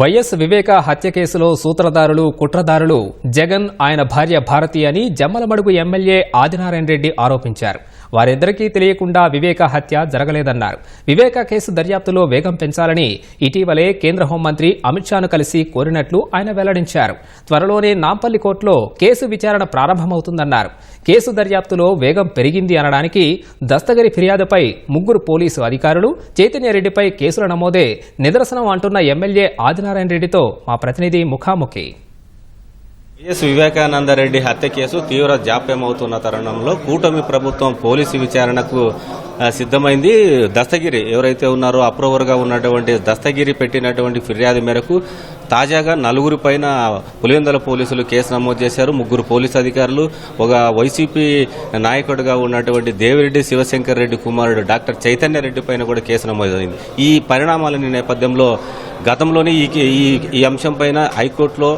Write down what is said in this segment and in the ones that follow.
YS వివేక హత్య కేసులో సూత్రధారులు కుట్రదారులు జగన్ ఆయన భార్య భారతి అని జమ్మలమడుగు ఎమ్మెల్యే ఆదినారాయణ రెడ్డి ఆరోపించారు. వారిద్దరికీ తెలియకుండా వివేక హత్య జరగలేదన్నారు. వివేక కేసు దర్యాప్తులో వేగం పెంచాలని ఇటీవలే కేంద్ర హోంమంత్రి అమిత్ షాను కలిసి కోరినట్లు ఆయన వెల్లడించారు. త్వరలోనే నాంపల్లి కోర్టులో కేసు విచారణ ప్రారంభమవుతుందన్నారు. కేసు దర్యాప్తులో వేగం పెరిగింది అనడానికి దస్తగిరి ఫిర్యాదుపై ముగ్గురు పోలీసు అధికారులు చైతన్యరెడ్డిపై కేసుల నమోదే నిదర్శనం అంటున్న ఎమ్మెల్యే ఆదినారాయణ రెడ్డితో మా ప్రతినిధి ముఖాముఖి. వైఎస్ వివేకానందరెడ్డి హత్య కేసు తీవ్ర జాప్యం అవుతున్న తరుణంలో కూటమి ప్రభుత్వం పోలీసు విచారణకు సిద్ధమైంది. దస్తగిరి ఎవరైతే ఉన్నారో అప్రూవర్గా ఉన్నటువంటి దస్తగిరి పెట్టినటువంటి ఫిర్యాదు మేరకు తాజాగా నలుగురి పైన పులివెందుల పోలీసులు కేసు నమోదు చేశారు. ముగ్గురు పోలీసు అధికారులు ఒక వైసీపీ నాయకుడిగా ఉన్నటువంటి దేవిరెడ్డి శివశంకర్ రెడ్డి కుమారుడు డాక్టర్ చైతన్య రెడ్డి పైన కూడా కేసు నమోదైంది. ఈ పరిణామాల నేపథ్యంలో గతంలోనే ఈ ఈ ఈ అంశం పైన హైకోర్టులో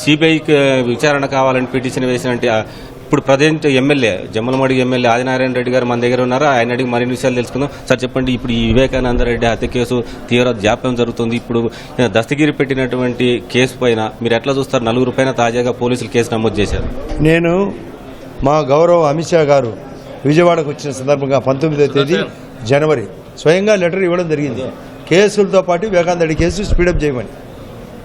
సిబిఐకి విచారణ కావాలని పిటిషన్ వేసినట్టు ఆ, ఇప్పుడు present MLA Jammalamadugu MLA Adinarayana Reddy గారు మన దగ్గర ఉన్నారు. ఆయన అడిగి మరిన్ని విషయాలు తెలుసుకుందాం. సార్ చెప్పండి ఇప్పుడు ఈ వివేకానంద రెడ్డి హత్య కేసు తీవ్ర జాప్యం జరుగుతుంది. ఇప్పుడు దస్తగిరి పెట్టినటువంటి కేసు పైన మీరు ఎట్లా చూస్తారు? నలుగురు పైన తాజాగా పోలీసులు కేసు నమోదు చేశారు. నేను మా గౌరవ అమిత్ షా గారు విజయవాడకు వచ్చిన సందర్భంగా పంతొమ్మిదో తేదీ జనవరి. స్వయంగా లెటర్ ఇవ్వడం జరిగింది. కేసులతో పాటు వివేకానంద కేసు స్పీడప్ చేయమని.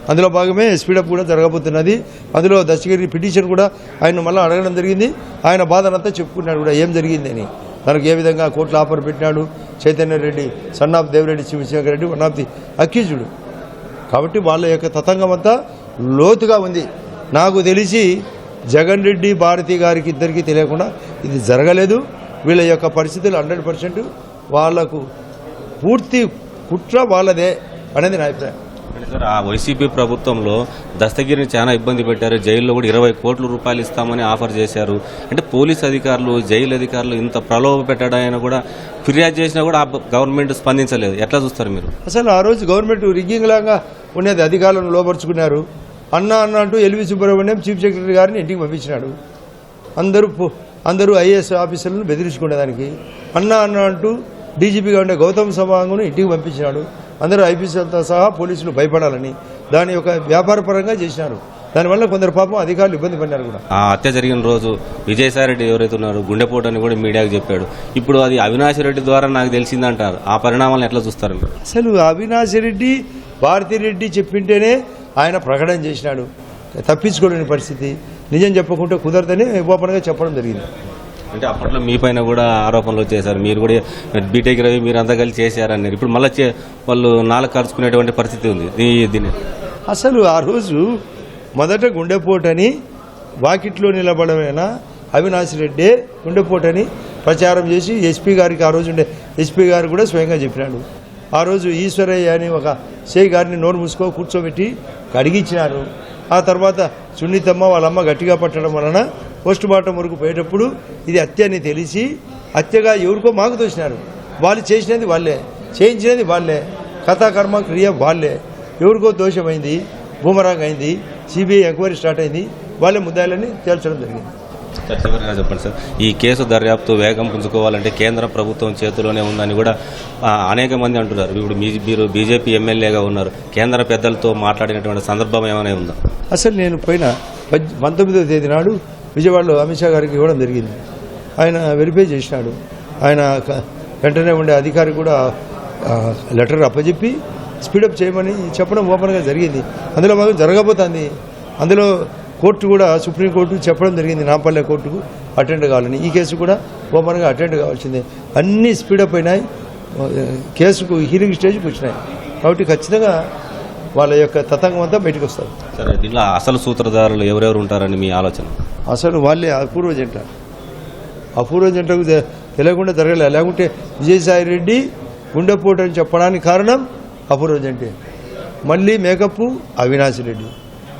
అందులో భాగమే స్పీడప్ కూడా జరగబోతున్నది. అందులో దర్శగిరి పిటిషన్ కూడా ఆయన మళ్ళీ అడగడం జరిగింది. ఆయన బాధనంతా చెప్పుకున్నాడు కూడా. ఏం జరిగిందని తనకు ఏ విధంగా కోర్టులో ఆఫర్ పెట్టినాడు? Chaitanya Reddy son of Devireddy Shivashekar Reddy one of the accused కాబట్టి వాళ్ళ యొక్క తతంగం అంతా లోతుగా ఉంది. నాకు తెలిసి జగన్ రెడ్డి భారతి గారికి ఇద్దరికీ తెలియకుండా ఇది జరగలేదు. వీళ్ళ యొక్క పరిస్థితులు హండ్రెడ్ పర్సెంట్ వాళ్ళకు పూర్తి కుట్ర వాళ్ళదే అనేది నా అభిప్రాయం. సార్. ఆ వైసీపీ ప్రభుత్వంలో దస్తగిరిని చాలా ఇబ్బంది పెట్టారు. జైల్లో కూడా ఇరవై కోట్ల రూపాయలు ఇస్తామని ఆఫర్ చేశారు. అంటే పోలీస్ అధికారులు జైలు అధికారులు ఇంత ప్రలోభ పెట్టడాయని కూడా ఫిర్యాదు చేసినా కూడా ఆ గవర్నమెంట్ స్పందించలేదు. ఎట్లా చూస్తారు మీరు? అసలు ఆ రోజు గవర్నమెంట్ రిగ్గింగ్ లాగా ఉండేది అధికారులను లోపరుచుకున్నారు. అన్న అన్న అంటూ ఎల్వి సుబ్రహ్మణ్యం చీఫ్ సెక్రటరీ గారిని ఇంటికి పంపించినాడు. అందరూ అందరూ ఐఏఎస్ ఆఫీసర్లను బెదిరించుకునేదానికి. అన్న అన్న అంటూ డీజీపీగా ఉండే గౌతమ్ సవాంగ్ను ఇంటికి పంపించినాడు. అందరూ ఐపీఎస్లతో సహా పోలీసులు భయపడాలని దాని యొక్క వ్యాపారపరంగా చేసినారు. దానివల్ల కొందరు పాపం అధికారులు ఇబ్బంది పడినారు కూడా. ఆ హత్య జరిగిన రోజు విజయసాయి రెడ్డి ఎవరైతే ఉన్నారో గుండెపోటు అని కూడా మీడియాకు చెప్పాడు. ఇప్పుడు అది అవినాష్ రెడ్డి ద్వారా నాకు తెలిసిందంటారు. ఆ పరిణామాలను ఎట్లా చూస్తారు అసలు అవినాష్ రెడ్డి భారతిరెడ్డి చెప్పింటేనే ఆయన ప్రకటన చేసినాడు. తప్పించుకోలేని పరిస్థితి. నిజం చెప్పకుంటే కుదరదని ఓపెన్గా చెప్పడం జరిగింది. అంటే అప్పట్లో మీ పైన కూడా ఆరోపణలు చేశారు. మీరు కూడా బీటెక్ రవి మీరు అంతా కలిసి చేశారన్నారు. ఇప్పుడు మళ్ళీ చే- వాళ్ళు నాలుగు కలుసుకునేటువంటి పరిస్థితి ఉంది. దీన్ని అసలు ఆ రోజు మొదట గుండెపోటని వాకిట్లో నిలబడమైన? అవినాష్ రెడ్డి గుండెపోటని ప్రచారం చేసి ఎస్పీ గారికి ఆ రోజు ఉండే ఎస్పీ గారు కూడా స్వయంగా చెప్పినాడు. ఆ రోజు ఈశ్వరయ్య అని ఒక సేయ్ గారిని నోరు మూసుకో కూర్చోబెట్టి కడిగిచ్చినారు ఆ తర్వాత సున్నితమ్మ వాళ్ళమ్మ గట్టిగా పట్టడం వలన పోస్ట్ మార్టం వరకు పోయేటప్పుడు ఇది హత్య అని తెలిసి హత్యగా ఎవరికో మాకు తోసినారు వాళ్ళు చేసినది వాళ్ళే చేయించినది వాళ్ళే కథాకర్మ క్రియ వాళ్ళే. ఎవరికో దోషమైంది బూమరాంగ్ అయింది సిబిఐ ఎంక్వైరీ స్టార్ట్ అయింది వాళ్ళే ముద్దాయిలని తేల్చడం జరిగింది. చివరిగా చెప్పండి సార్ ఈ కేసు దర్యాప్తు వేగం పుంజుకోవాలంటే కేంద్ర ప్రభుత్వం చేతిలోనే ఉందని కూడా అనేక మంది అంటున్నారు. ఇప్పుడు మీరు బీజేపీ ఎమ్మెల్యేగా ఉన్నారు. కేంద్ర పెద్దలతో మాట్లాడినటువంటి సందర్భం ఏమైనా ఉందా? అసలు నేను పోయిన పద్- పంతొమ్మిదవ తేదీ నాడు విజయవాడలో అమిత్ షా గారికి ఇవ్వడం జరిగింది. ఆయన వెరిఫై చేసినాడు ఆయన వెంటనే ఉండే అధికారి కూడా లెటర్ అప్పచెప్పి స్పీడప్ చేయమని చెప్పడం ఓపెన్గా జరిగింది. అందులో మాకు జరగబోతుంది. అందులో కోర్టు కూడా సుప్రీంకోర్టు చెప్పడం జరిగింది. నాంపల్లె కోర్టుకు అటెండ్ కావాలని. ఈ కేసు కూడా ఓపెన్గా అటెండ్ కావాల్సిందే. అన్నీ స్పీడప్ అయినాయి. కేసుకు హీరింగ్ స్టేజ్కి వచ్చినాయి. కాబట్టి ఖచ్చితంగా వాళ్ళ యొక్క తతంగం అంతా బయటకు వస్తారు సరే దీనిలో అసలు సూత్రధారులు ఎవరెవరు ఉంటారని మీ ఆలోచన? అసలు వాళ్ళే అపూర్వ జంట. అపూర్వ జంటకు తె- తెలియకుండా జరగలేదు లేకుంటే విజయసాయి రెడ్డి గుండెపోటు అని చెప్పడానికి కారణం అపూర్వ జంటే. మళ్ళీ మేకప్ అవినాష్ రెడ్డి.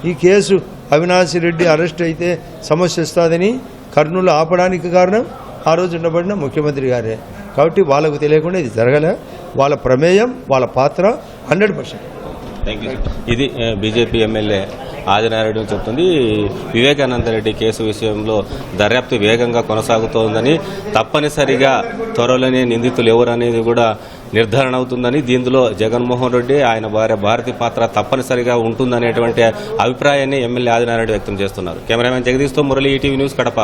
ఈ కేసు అవినాష్ రెడ్డి అరెస్ట్ అయితే సమస్య వస్తుందని కర్నూలు ఆపడానికి కారణం ఆ రోజు ఉండబడిన ముఖ్యమంత్రి గారే. కాబట్టి వాళ్ళకు తెలియకుండా ఇది జరగలే. వాళ్ళ ప్రమేయం వాళ్ళ పాత్ర హండ్రెడ్ పర్సెంట్. ఇది బీజేపీ ఎమ్మెల్యే ఆదినారాయణ చెప్తుంది. వివేకానంద రెడ్డి కేసు విషయంలో దర్యాప్తు వేగంగా కొనసాగుతోందని తప్పనిసరిగా త్వరలోనే నిందితులు ఎవరు అనేది కూడా నిర్ధారణ అవుతుందని దీనిలో జగన్మోహన్ రెడ్డి ఆయన భార్య భారతి పాత్ర తప్పనిసరిగా ఉంటుందనేటువంటి అభిప్రాయాన్ని ఎమ్మెల్యే ఆదినారాయణ వ్యక్తం చేస్తున్నారు. కెమెరామెన్ జగదీష్తో మురళి ఈటీవీ న్యూస్ కడప.